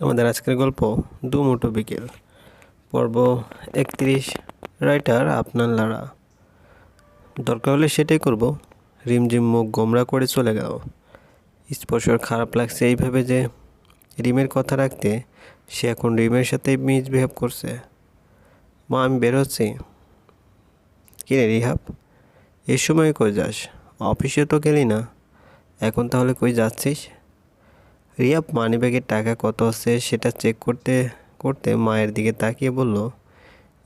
আমাদের আজকের গল্প দু মুঠো বিকেল। পর্ব একত্রিশ, রাইটার আপনার লাড়া দরকার হলে সেটাই করব। রিমঝিম মুখ গোমরা করে চলে গেল। স্পর্শর খারাপ লাগছে এইভাবে যে রিমের কথা রাখতে সে এখন রিমের সাথে মিসবিহেভ করছে। মা, আমি বেরোচ্ছি কিরে রিহাব? এই সময় কই যাস? অফিসে তো গেলি না। এখন তাহলে কই যাচ্ছিস? রিয়াব মানিব্যাগের টাকা কত আছে সেটা চেক করতে করতে মায়ের দিকে তাকিয়ে বলল,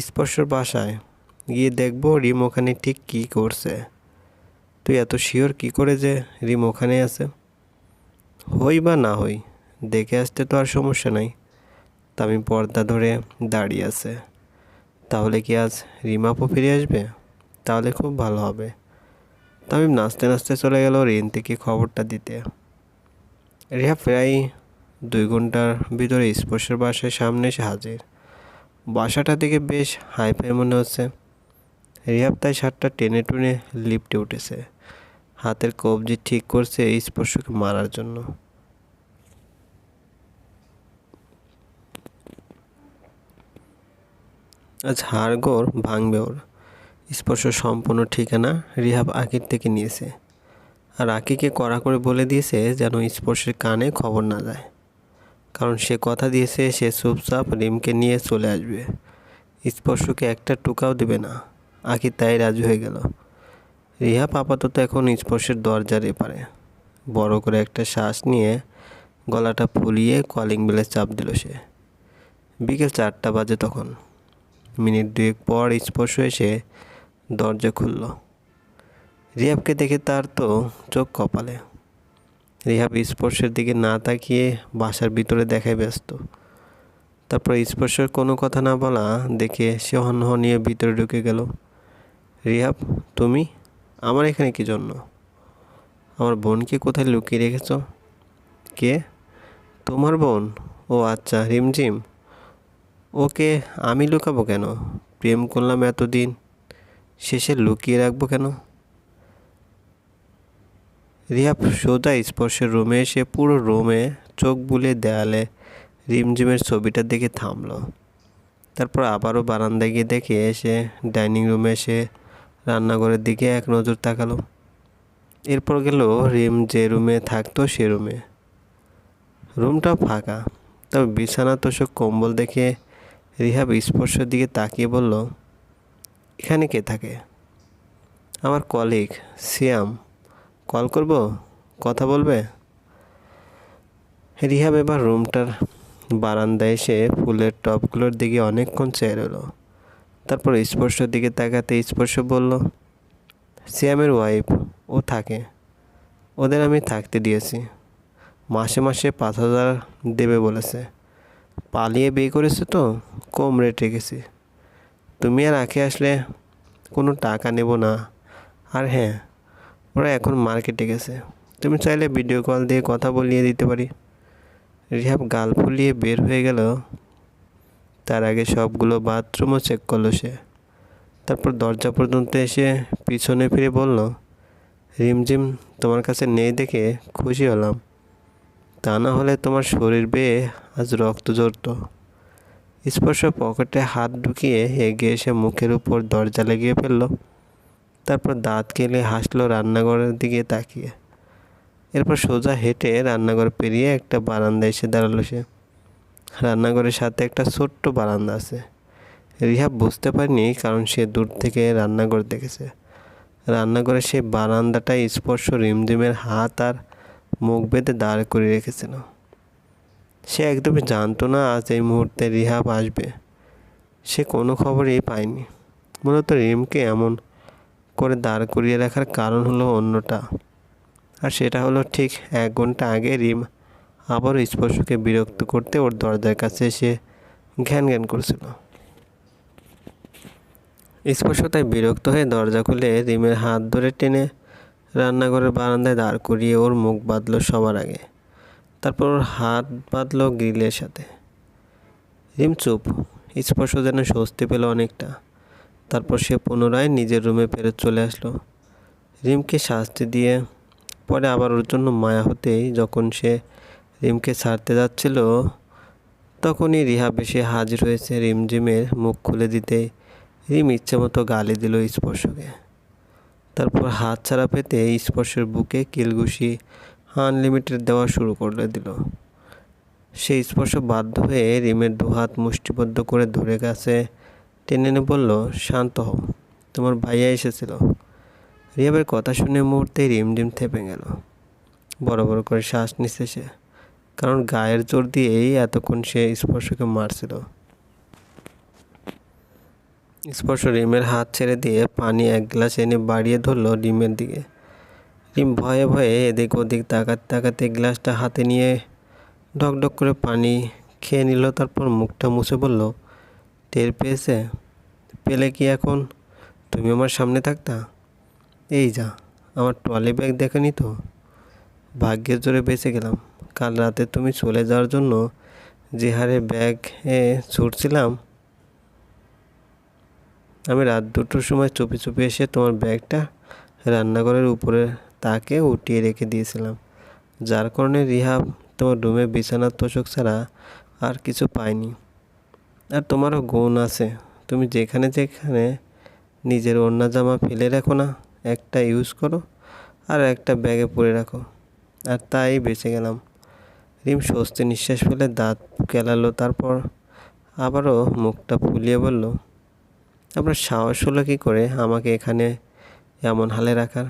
স্পর্শর বাসায়। গিয়ে দেখব রিম ওখানে ঠিক কী করছে। তুই এত শিওর কী করে যে রিম ওখানে আছে? হই বা না হই, দেখে আসতে তো আর সমস্যা নাই। তামি পর্দা ধরে দাঁড়িয়ে আছে। তাহলে কি আজ রিমাপও ফিরে আসবে? তাহলে খুব ভালো হবে। তামিম নাচতে নাচতে চলে গেল রিন থেকে খবরটা দিতে। রিহা প্রায় দুই ঘণ্টার ভিতরে স্পর্শের বাসায় সামনে এসে হাজির। বাসাটা থেকে বেশ হাইফাই মনে হচ্ছে। রিহাব তাই শার্টটা টেনে টুনে লিফটে উঠেছে। হাতের কবজি ঠিক করছে এই স্পর্শকে মারার জন্য। আজ হাড়গোড় ভাঙবে ওর। স্পর্শ সম্পূর্ণ ঠিকানা রিহাব আকির থেকে নিয়েছে। আর আকিকে কড়া করে বলে দিয়েছে যেন স্পর্শের কানে খবর না যায়। কারণ সে কথা দিয়েছে, সে চুপচাপ রিমকে নিয়ে চলে আসবে। স্পর্শকে একটা টুকাও দেবে না। আকি তাই রাজি হয়ে গেল। রিহাব আপাতত এখন স্পর্শের দরজার এপারে। বড় করে একটা শ্বাস নিয়ে গলাটা ফুলিয়ে কলিং বেলে চাপ দিল সে। বিকেল চারটা বাজে তখন। মিনিট দুয়েক পর স্পর্শ এসে দরজা খুলল। রিহাবকে দেখে তার তো চোখ কপালে। রিহাব স্পর্শের দিকে না তাকিয়ে বাসার ভিতরে দেখায় ব্যস্ত। তারপর স্পর্শের কোনো কথা না বলা দেখে সে হন নিয়ে ভিতরে ঢুকে গেল। রিহাব, তুমি? আমার এখানে কি জন্য? আমার বোনকে কোথায় লুকিয়ে রেখেছ? কে? তোমার বোন? ও আচ্ছা রিমঝিম। ওকে আমি লুকাবো কেন? প্রেম করলাম এতদিন। শেষে লুকিয়ে রাখব কেন? রিয়া সোজা স্পর্শের রুমে এসে পুরো রুমে চোখ বুলে দেয়ালে রিমঝিমের ছবিটা দেখে থামলো। তারপর আবারও বারান্দায় গিয়ে দেখে এসে ডাইনিং রুমে এসে রান্নাঘরের দিকে এক নজর তাকালো। এরপর গেল রিম যে রুমে থাকতো সে রুমে। রুমটা ফাঁকা, তবে বিছানা তোষক কম্বল দেখে রিহাব স্পর্শের দিকে তাকিয়ে বলল, এখানে কে থাকে? আমার কলিগ, সিয়াম। কল করব? কথা বলবে? রিহাব এবার রুমটার বারান্দায় এসে ফুলের টপগুলোর দিকে অনেকক্ষণ চেয়ে রইল। তারপর স্পর্শের দিকে তাকাতে স্পর্শ বলল, সিয়ামের ওয়াইফ ও থাকে। ওদের আমি থাকতে দিয়েছি। মাসে মাসে পাঁচ হাজার দেবে বলেছে। পালিয়ে বিয়ে করেছে তো? কম রেটে গেছি তুমি আর আঁকে আসলে কোনো টাকা নেব না। আর হ্যাঁ ওরা এখন মার্কেটে গেছে। তুমি চাইলে ভিডিও কল দিয়ে কথা বলিয়ে দিতে পারি। রিহাব গাল ফুলিয়ে বের হয়ে গেল। তার আগে সবগুলো বাথরুমও চেক করল সে। তারপর দরজা পর্যন্ত এসে পিছনে ফিরে বলল, রিমঝিম, তোমার কাছে নেই দেখে খুশি হলাম। তা না হলে তোমার শরীর বেয়ে আজ রক্ত জড়ত স্পর্শ পকেটে হাত ঢুকিয়ে এগিয়ে এসে মুখের উপর দরজা লেগিয়ে ফেলল। তারপর দাঁত কেলে হাসলো রান্নাঘরের দিকে তাকিয়ে। এরপর সোজা হেঁটে রান্নাঘর পেরিয়ে একটা বারান্দা এসে দাঁড়াল সে। রান্নাঘরের সাথে একটা ছোট্ট বারান্দা আছে। রিহাব বুঝতে পারেনি কারণ সে দূর থেকে রান্নাঘর দেখেছে। রান্নাঘরে সে বারান্দাটা স্পর্শ রিমঝিমের হাত আর মুখ বেঁধে দাঁড় করে রেখেছিল। সে একদমই জানতো না আজ এই মুহূর্তে রিহাব আসবে। সে কোনো খবরই পায়নি। মূলত রিমকে এমন করে দাঁড় করিয়ে রাখার কারণ হলো অন্যটা। আর সেটা হলো ঠিক এক ঘণ্টা আগে রিম আবারও স্পর্শকে বিরক্ত করতে ওর দরজার কাছে এসে ঘ্যান ঘ্যান করছিল। স্পর্শ তাই বিরক্ত হয়ে দরজা খুলে রিমের হাত ধরে টেনে রান্নাঘরের বারান্দায় দাঁড় করিয়ে ওর মুখ বাঁধলো সবার আগে। তারপর ওর হাত বাঁধলো গ্রিলের সাথে। রিম চুপ, স্পর্শ যেন স্বস্তি পেল অনেকটা। তারপর সে পুনরায় নিজের রুমে ফেরত চলে আসলো। রিমকে শাস্তি দিয়ে পরে আবার ওর জন্য মায়া হতেই যখন সে রিমকে ছাড়তে যাচ্ছিল, তখনই রিহাব এসে হাজির হয়েছে রিমঝিমের মুখ খুলে দিতে। রিম ইচ্ছে মতো গালি দিল স্পর্শকে। তারপর হাত ছাড়া পেতে স্পর্শের বুকে কিলঘুষি আনলিমিটেড দেওয়া শুরু করে দিল। সেই স্পর্শ বাধ্য হয়ে রিমের দুহাত মুষ্টিবদ্ধ করে ধরে গেছে। টেনে এনে বলল, শান্ত হও। তোমার ভাইয়া এসেছিল। রিয়াবের কথা শুনে মুহূর্তেই রিমঝিম থেপে গেল। বড় বড় করে শ্বাস নিচ্ছে সে, কারণ গায়ের জোর দিয়েই এতক্ষণ সে স্পর্শকে মারছিল। স্পর্শ রিমের হাত ছেড়ে দিয়ে পানি এক গ্লাস এনে বাড়িয়ে ধরলো রিমের দিকে। রিম ভয়ে ভয়ে এদিক ওদিক তাকাতে তাকাতে গ্লাসটা হাতে নিয়ে ডক করে পানি খেয়ে নিল, তারপর মুখটা মুছে বলল টের পেয়েছে? পেলে কি এখন? তুমি আমার সামনে থাকতা? এই যা, আমার ট্রলি ব্যাগ দেখেনি তো। ভাগ্যের জোরে বেঁচে গেলাম। কাল রাতে তুমি চলে যাওয়ার জন্য যে হারে ব্যাগ ছুটছিলাম, আমি রাত দুটোর সময় চুপি চুপি এসে তোমার ব্যাগটা রান্নাঘরের উপরে তাকে উঠিয়ে রেখে দিয়েছিলাম। যার কারণে রিহাব তোমার রুমে বিছানার তোষক ছাড়া আর কিছু পাইনি আর তোমারও গুণ আছে। তুমি যেখানে যেখানে নিজের অন্য জামা ফেলে রাখো না, একটা ইউজ করো আর একটা ব্যাগে পরে রাখো। আর তাই বেঁচে গেলাম। রিম স্বস্তি নিঃশ্বাস ফেলে দাঁত কেলালো, তারপর আবারও মুখটা ফুলিয়ে বলল, আপনার সাহস হলো কী করে আমাকে এখানে এমন হালে রাখার?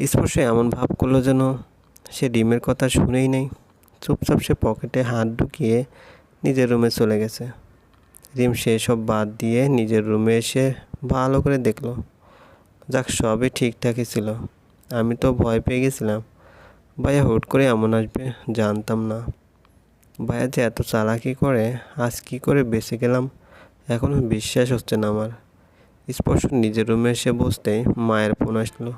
স্পর্শে এমন ভাব করল যেন সে ডিমের কথা শুনেই নেই। চুপচাপ সে পকেটে হাত ঢুকিয়ে নিজের রুমে চলে গেছে। রিম সেসব বাদ দিয়ে নিজের রুমে এসে ভালো করে দেখল। যাক, সবই ঠিকঠাকই ছিল। আমি তো ভয় পেয়ে গেছিলাম। ভাইয়া হুট করে এমন আসবে, জানতাম না। ভাইয়া যে এত চালাকি করে, আজ কী করে বেঁচে গেলাম? এখনও বিশ্বাস হচ্ছে না আমার। স্পর্শ নিজের রুমে এসে বসতেই মায়ের ফোন আসলো।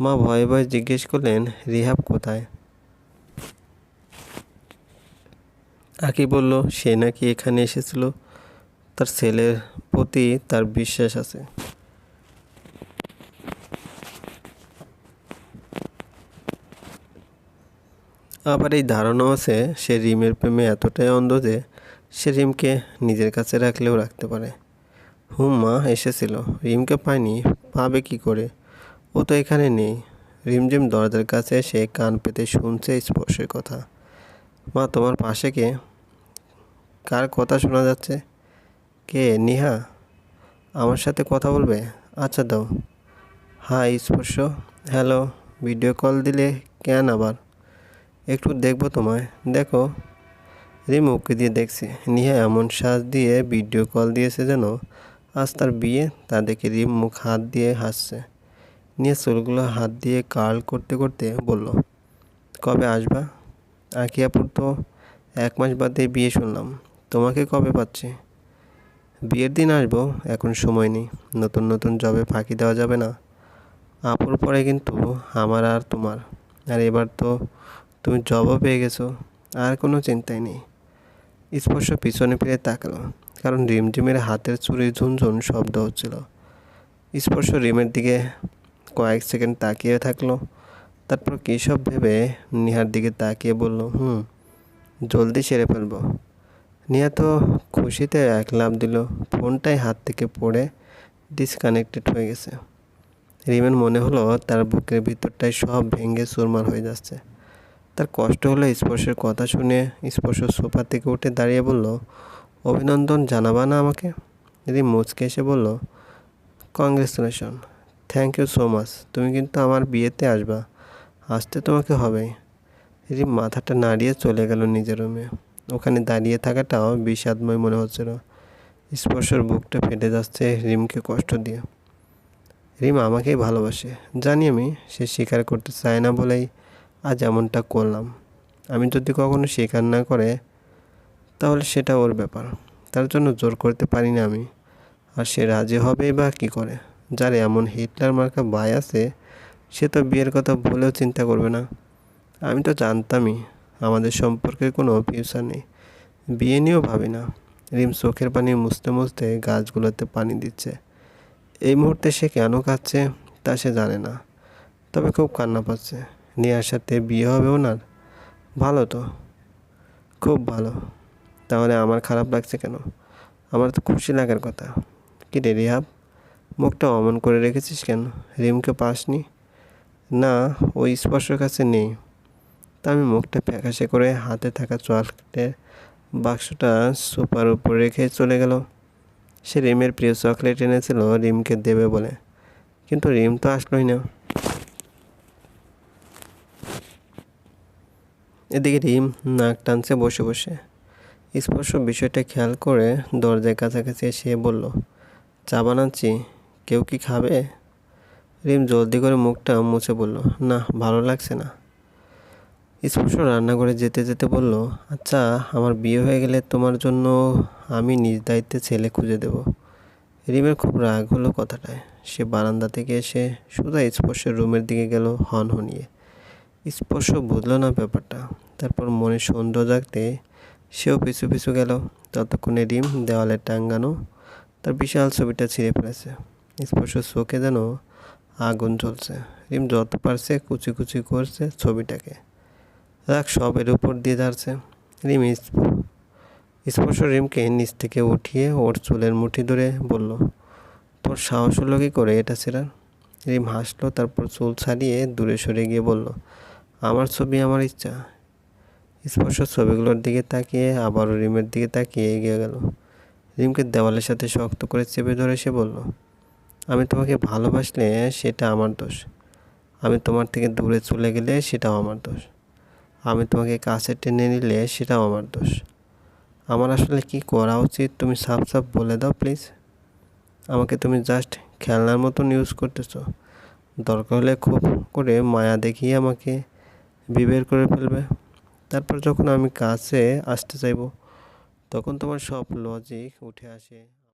মা ভয়ে ভয়ে জিজ্ঞেস করলেন, রিহাব কোথায়? আকি বলল, সে নাকি এখানে এসেছিল। তার ছেলের প্রতি তার বিশ্বাস আছে। আবার এই ধারণাও আছে, সে রিমের প্রেমে এতটাই অন্ধ যে সে রিমকে নিজের কাছে রাখলেও রাখতে পারে। হুম, মা, এসেছিল। রিমকে পায়নি পাবে কি করে? ও তো এখানে নেই। রিমঝিম দরজার কাছে সে কান পেতে শুনছে স্পর্শের কথা। মা, তোমার পাশে কে? কার কথা শোনা যাচ্ছে? কে, নিহা? আমার সাথে কথা বলবে? আচ্ছা দাও। হাই, স্পর্শ। হ্যালো ভিডিও কল দিলে কেন আবার? একটু দেখব তোমায়। দেখো। রিম, ওকে দিয়ে দেখছি। নিহা এমন সাজ দিয়ে ভিডিও কল দিয়েছে যেন আজ তার বিয়ে, তা দেখে হাত দিয়ে হাসছে। নিয়ে চুলগুলো হাত দিয়ে কার্ল করতে করতে বলল, কবে আসবা? আকিয়াপুর তো এক মাস বাদে বিয়ে শুনলাম। তোমাকে কবে পাচ্ছি? বিয়ের দিন আসব, এখন সময় নেই। নতুন নতুন জবে ফাঁকি দেওয়া যাবে না। আপুর পরে কিন্তু আমার আর তোমার। আর এবার তো তুমি জবও পেয়ে গেছো, আর কোনো চিন্তাই নেই। স্পর্শ পিছনে ফিরে তাকালো, কারণ রিমঝিমের হাতের চুরি ঝুনঝুন শব্দ হচ্ছিল। স্পর্শ রিমের দিকে কয়েক সেকেন্ড তাকিয়ে থাকল, তারপর কী সব ভেবে নিহার দিকে তাকিয়ে বলল, হুম, জলদি সেরে ফেলব। নিহা তো খুশিতে এক লাভ দিল। ফোনটাই হাত থেকে পড়ে ডিসকানেক্টেড হয়ে গেছে। রিমের মনে হলো তার বুকের ভিতরটাই সব ভেঙে চুরমার হয়ে যাচ্ছে। তার কষ্ট হলো স্পর্শের কথা শুনে স্পর্শ সোফা থেকে উঠে দাঁড়িয়ে বলল, অভিনন্দন জানাবা না আমাকে? রিম মুচকে এসে বলল, congratulation. Thank you so much. তুমি কিন্তু আমার বিয়েতে আসবা। আসতে তোমাকে হবেই। রিম মাথাটা নাড়িয়ে চলে গেল নিজের রুমে। ওখানে দাঁড়িয়ে থাকাটাও বিষাদময় মনে হচ্ছিল। স্পর্শর বুকটা ফেটে যাচ্ছে রিমকে কষ্ট দিয়ে। রিম আমাকেই ভালোবাসে। জানি আমি, সে স্বীকার করতে চায় না বলেই আজ এমনটা করলাম। আমি যদি কখনো স্বীকার না করে, তাহলে সেটা ওর ব্যাপার। তার জন্য জোর করতে পারি না আমি। আর সে রাজি হবেই বা কী করে? যার এমন হিটলার মার্কা ভাই আছে, সে তো বিয়ের কথা বলেও চিন্তা করবে না। আমি তো জানতামই আমাদের সম্পর্কে কোনো ফিউচার নেই। বিয়ে নিয়েও ভাবি না। রিম চোখের পানি মুছতে মুছতে গাছগুলোতে পানি দিচ্ছে। এই মুহূর্তে সে কেন কাঁদছে তা সে জানে না। তবে খুব কান্না পাচ্ছে। নেহার সাথে বিয়ে হবে ওনার? ভালো তো। খুব ভালো। তাহলে আমার খারাপ লাগছে কেন? আমার তো খুশি লাগার কথা। কি রে রিহাব? মুখটা অমন করে রেখেছিস কেন? রিমকে পাসনি? না, ওই স্পর্শের কাছে নেই। তা আমি মুখটা ফ্যাকাশে করে হাতে থাকা চকলেটের বাক্সটা সোফার উপর রেখে চলে গেল। সে রিমের প্রিয় চকলেট এনেছিল, রিমকে দেবে বলে। কিন্তু রিম তো আসলোই না। এদিকে রিম নাক টানছে বসে বসে। স্পর্শ বিষয়টা খেয়াল করে দরজার কাছাকাছি এসে বলল, চা বানাচ্ছি, কেউ কি খাবে? রিম জলদি করে মুখটা মুছে বলল, না, ভালো লাগছে না। স্পর্শ রান্নাঘরে যেতে যেতে বলল আচ্ছা আমার বিয়ে হয়ে গেলে তোমার জন্য আমি নিজ দায়িত্বে ছেলে খুঁজে দেব। রিমের খুব রাগ হলো কথাটায়। সে বারান্দা থেকে এসে সোজা স্পর্শের রুমের দিকে গেল হন হনিয়ে স্পর্শ বুঝলো না ব্যাপারটা। তারপর মনে সন্দেহ জাগতে সেও পিছু পিছু গেল। ততক্ষণে রিম দেওয়ালে টাঙ্গানো তার বিশাল ছবিটা ছিঁড়ে ফেলেছে। স্পর্শ চোখে যেন আগুন জ্বলছে। রিম যত পারছে কুচি কুচি করছে ছবিটাকে। রাগ সবের উপর দিয়ে যাচ্ছে রিম স্পর্শ রিমকে নিচ থেকে উঠিয়ে ওর চুলের মুঠি ধরে বলল, তোর সাহস হলো কি করে এটা ছেড়ার? রিম হাসলো, তারপর চুল ছাড়িয়ে দূরে সরে গিয়ে বলল, আমার ছবি আমার ইচ্ছা। স্পর্শ ছবিগুলোর দিকে তাকিয়ে আবারও রিমের দিকে তাকিয়ে এগিয়ে গেল। রিমকে দেওয়ালের সাথে শক্ত করে চেপে ধরে সে বলল, আমি তোমাকে ভালোবাসলে সেটা আমার দোষ। আমি তোমার থেকে দূরে চলে গেলে সেটাও আমার দোষ। আমি তোমাকে কাছে টেনে নিলে সেটাও আমার দোষ। আমার আসলে কি করা উচিত তুমি সাফ সাফ বলে দাও প্লিজ আমাকে তুমি জাস্ট খেলনার মতন ইউজ করতেছো। দরকার হলে খুব করে মায়া দেখিয়ে আমাকে বিবের করে ফেলবে। তারপর যখন আমি কাছে আসতে চাইব, তখন তোমার সব লজিক উঠে আসে।